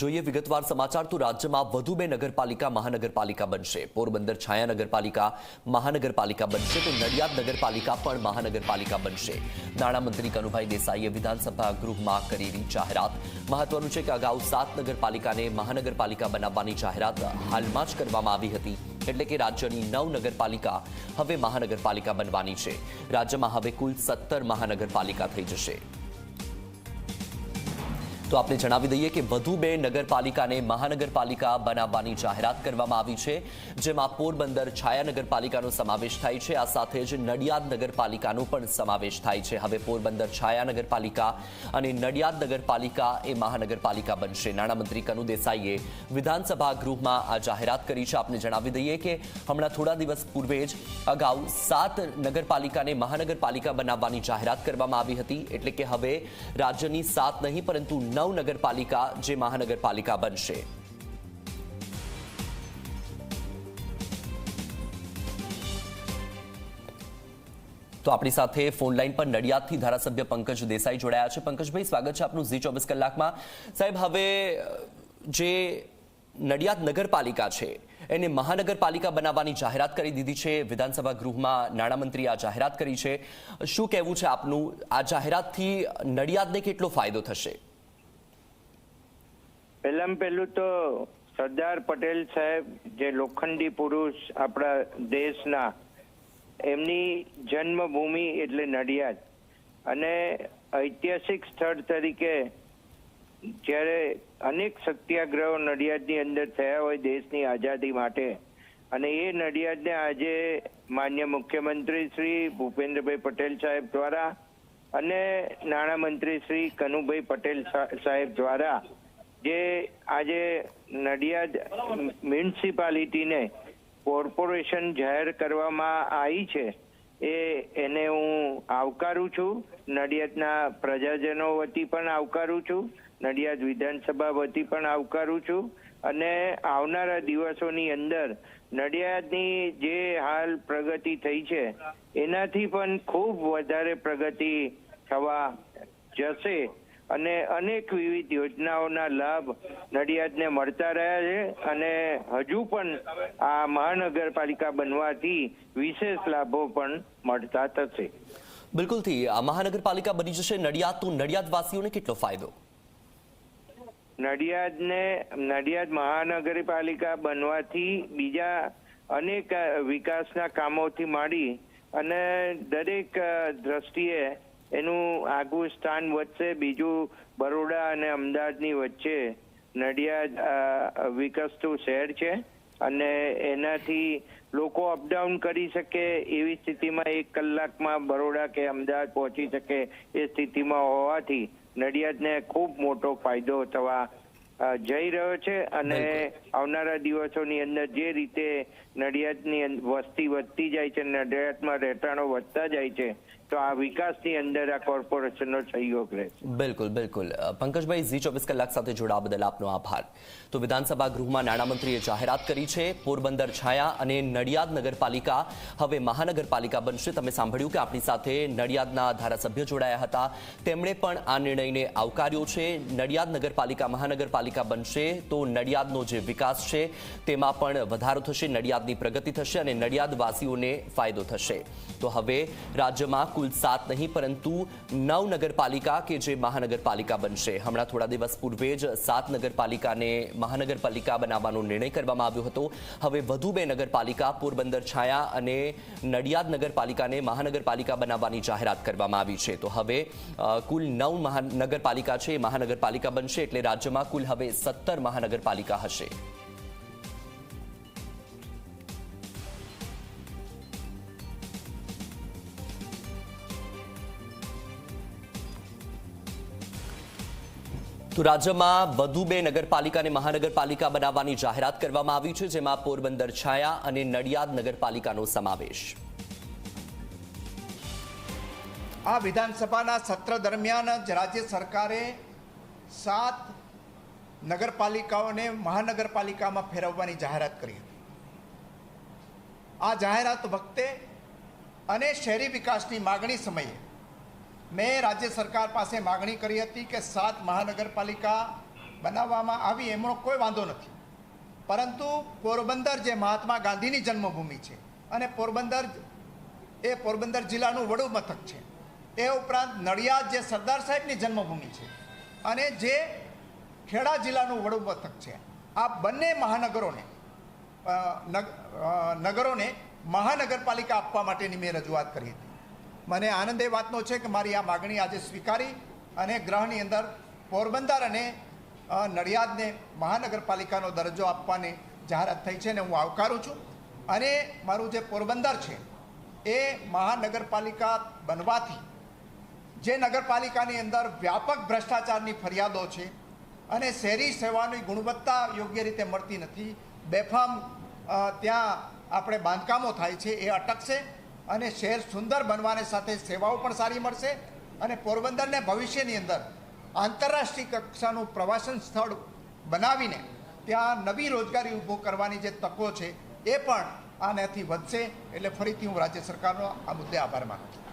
જોઈએ વિગતવાર સમાચાર તો રાજ્યમાં વધુ બે નગરપાલિકા મહાનગરપાલિકા બનશે. પોરબંદર છાયા નગરપાલિકા મહાનગરપાલિકા બનશે તો નડિયાદ નગરપાલિકા પણ મહાનગરપાલિકા બનશે. નાણામંત્રી કનુભાઈ દેસાઈએ વિધાનસભા ગૃહમાં કરેલી જાહેરાત. મહત્વનું છે કે અગાઉ સાત નગરપાલિકાને મહાનગરપાલિકા બનાવવાની જાહેરાત હાલમાં જ કરવામાં આવી હતી. એટલે કે રાજ્યની નવ નગરપાલિકા હવે મહાનગરપાલિકા બનવાની છે. રાજ્યમાં હવે કુલ સત્તર મહાનગરપાલિકા થઈ જશે. તો આપણે જણાવી દઈએ કે વધુ બે નગરપાલિકાને મહાનગરપાલિકા બનાવવાની જાહેરાત કરવામાં આવી છે, જેમાં પોરબંદર છાયા નગરપાલિકાનો સમાવેશ થાય છે. આ સાથે જ નડિયાદ નગરપાલિકાનો પણ સમાવેશ થાય છે. હવે પોરબંદર છાયા નગરપાલિકા અને નડિયાદ નગરપાલિકા એ મહાનગરપાલિકા બનશે. નાણામંત્રી કનુ દેસાઈએ વિધાનસભા ગૃહમાં આ જાહેરાત કરી છે. આપને જણાવી દઈએ કે હમણાં થોડા દિવસ પૂર્વે જ અગાઉ સાત નગરપાલિકાને મહાનગરપાલિકા બનાવવાની જાહેરાત કરવામાં આવી હતી. એટલે કે હવે રાજ્યની સાત નહીં, પરંતુ નવ નગરપાલિકા જે મહાનગરપાલિકા બનશે. તો આપણી સાથે ફોન લાઈન પર નડિયાદથી ધારાસભ્ય પંકજ દેસાઈ જોડાયા છે. પંકજભાઈ, સ્વાગત છે આપનું ઝી ચોવીસ કલાકમાં. સાહેબ, હવે જે નડિયાદ નગરપાલિકા છે, એને મહાનગરપાલિકા બનાવવાની જાહેરાત કરી દીધી છે. વિધાનસભા ગૃહમાં નાણામંત્રી આ જાહેરાત કરી છે. શું કહેવું છે આપનું? આ જાહેરાતથી નડિયાદને કેટલો ફાયદો થશે? પહેલામાં પહેલું તો સરદાર પટેલ સાહેબ જે લોખંડી પુરુષ આપણા દેશના, એમની જન્મભૂમિ એટલે નડિયાદ. અને ઐતિહાસિક સ્થળ તરીકે જ્યારે અનેક સત્યાગ્રહો નડિયાદની અંદર થયા હોય દેશની આઝાદી માટે, અને એ નડિયાદને આજે માન્ય મુખ્યમંત્રી શ્રી ભૂપેન્દ્રભાઈ પટેલ સાહેબ દ્વારા અને નાણામંત્રી શ્રી કનુભાઈ પટેલ સાહેબ દ્વારા જે આજે નડિયાદ મ્યુનિસિપાલિટીને કોર્પોરેશન જાહેર કરવામાં આવી છે, એ એને હું આવકારું છું. નડિયાદના પ્રજાજનો વતી પણ આવકારું છું. નડિયાદ વિધાનસભા વતી પણ આવકારું છું. અને આવનારા દિવસોની અંદર નડિયાદની જે હાલ પ્રગતિ થઈ છે, એનાથી પણ ખૂબ વધારે પ્રગતિ થવા જશે. અને અનેક વિવિધ યોજનાઓના લાભ નડિયાદને મળતા રહ્યા છે અને હજુ પણ આ મહાનગરપાલિકા બનવાથી વિશેષ લાભો પણ મળતા થશે બિલકુલથી આ મહાનગરપાલિકા બની જશે નડિયાદ. તો નડિયાદવાસીઓને કેટલો ફાયદો? નડિયાદને નડિયાદ મહાનગરપાલિકા બનવાથી બીજા અનેક વિકાસના કામોથી માંડી અને દરેક દ્રષ્ટિએ એનું આગવું સ્થાન વધશે. બીજું બરોડા અને અમદાવાદની વચ્ચે નડિયાદ વિકસતું શહેર છે અને એનાથી લોકો અપડાઉન કરી શકે એવી સ્થિતિમાં એક કલાકમાં બરોડા કે અમદાવાદ પહોંચી શકે એ સ્થિતિમાં હોવાથી નડિયાદને ખૂબ મોટો ફાયદો થવા જઈ રહ્યો છે અને આવનારા દિવસોની અંદર જે રીતે નડિયાદની વસ્તી વધતી જાય છે નડિયાદમાં રહેઠાણો વધતા જાય છે તો આ વિકાસની અંદર આ કોર્પોરેશનનો સહયોગ રહેશે બિલકુલ બિલકુલ. પંકજભાઈ, ઝી ચોવીસ કલાક સાથે જોડાવા બદલ આપનો આભાર. તો વિધાનસભા ગૃહમાં નાણામંત્રીએ જાહેરાત કરી છે, પોરબંદર છાયા અને નડિયાદ નગરપાલિકા હવે મહાનગરપાલિકા બનશે. તમે સાંભળ્યું કે આપણી સાથે નડિયાદના ધારાસભ્ય જોડાયા હતા. તેમણે પણ આ નિર્ણયને આવકાર્યો છે. નડિયાદ નગરપાલિકા મહાનગરપાલિકા બનશે તો નડિયાદનો જે વિકાસ છે તેમાં પણ વધારો થશે, નડિયાદની પ્રગતિ થશે અને નડિયાદવાસીઓને ફાયદો થશે. તો હવે રાજ્યમાં કુલ સાત નહીં પરંતુ નવ નગરપાલિકા કે જે મહાનગરપાલિકા બનશે હમણાં થોડા દિવસ પૂર્વે જ સાત નગરપાલિકાને મહાનગરપાલિકા બનાવવાનો નિર્ણય કરવામાં આવ્યો હતો હવે વધુ બે નગરપાલિકા પોરબંદર છાયા અને નડિયાદ નગરપાલિકાને મહાનગરપાલિકા બનાવવાની જાહેરાત કરવામાં આવી છે તો હવે કુલ નવ મહાનગરપાલિકા છે મહાનગરપાલિકા બનશે એટલે રાજ્યમાં કુલ હવે સત્તર મહાનગરપાલિકા હશે તો રાજ્યમાં વધુ બે નગરપાલિકાને મહાનગરપાલિકા બનાવવાની જાહેરાત કરવામાં આવી છે, જેમાં પોરબંદર છાયા અને નડિયાદ નગરપાલિકાનો સમાવેશ. આ વિધાનસભાના સત્ર દરમિયાન જ રાજ્ય સરકારે સાત નગરપાલિકાઓને મહાનગરપાલિકામાં ફેરવવાની જાહેરાત કરી હતી. આ જાહેરાત વખતે અને શહેરી વિકાસની માગણી સમયે મેં રાજ્ય સરકાર પાસે માગણી કરી હતી કે સાત મહાનગરપાલિકા બનાવવામાં આવી એમનો કોઈ વાંધો નથી. પરંતુ પોરબંદર જે મહાત્મા ગાંધીની જન્મભૂમિ છે અને પોરબંદર એ પોરબંદર જિલ્લાનું વડું મથક છે, એ ઉપરાંત નડિયાદ જે સરદાર સાહેબની જન્મભૂમિ છે અને જે ખેડા જિલ્લાનું વડું મથક છે, આ બંને મહાનગરોને નગરોને મહાનગરપાલિકા આપવા માટેની મેં રજૂઆત કરી હતી. મને આનંદ એ વાતનો છે કે મારી આ માગણી આજે સ્વીકારી અને ગ્રહની અંદર પોરબંદર અને નડિયાદને મહાનગરપાલિકાનો દરજ્જો આપવાની જાહેરાત થઈ છે અને હું આવકારું છું. અને મારું જે પોરબંદર છે એ મહાનગરપાલિકા બનવાથી જે નગરપાલિકાની અંદર વ્યાપક ભ્રષ્ટાચારની ફરિયાદો છે અને શહેરી સેવાની ગુણવત્તા યોગ્ય રીતે મળતી નથી, બેફામ ત્યાં આપણે બાંધકામો થાય છે એ અટકશે. અને શહેર સુંદર બનવાની સાથે સેવાઓ પણ સારી મળશે અને પોરબંદરને ભવિષ્યની અંદર આંતરરાષ્ટ્રીય કક્ષાનું પ્રવાસન સ્થળ બનાવીને ત્યાં નવી રોજગારી ઊભો કરવાની જે તકો છે, એ પણ આનાથી વધશે. એટલે ફરીથી હું રાજ્ય સરકારનો આ મુદ્દે આભાર માનું છું.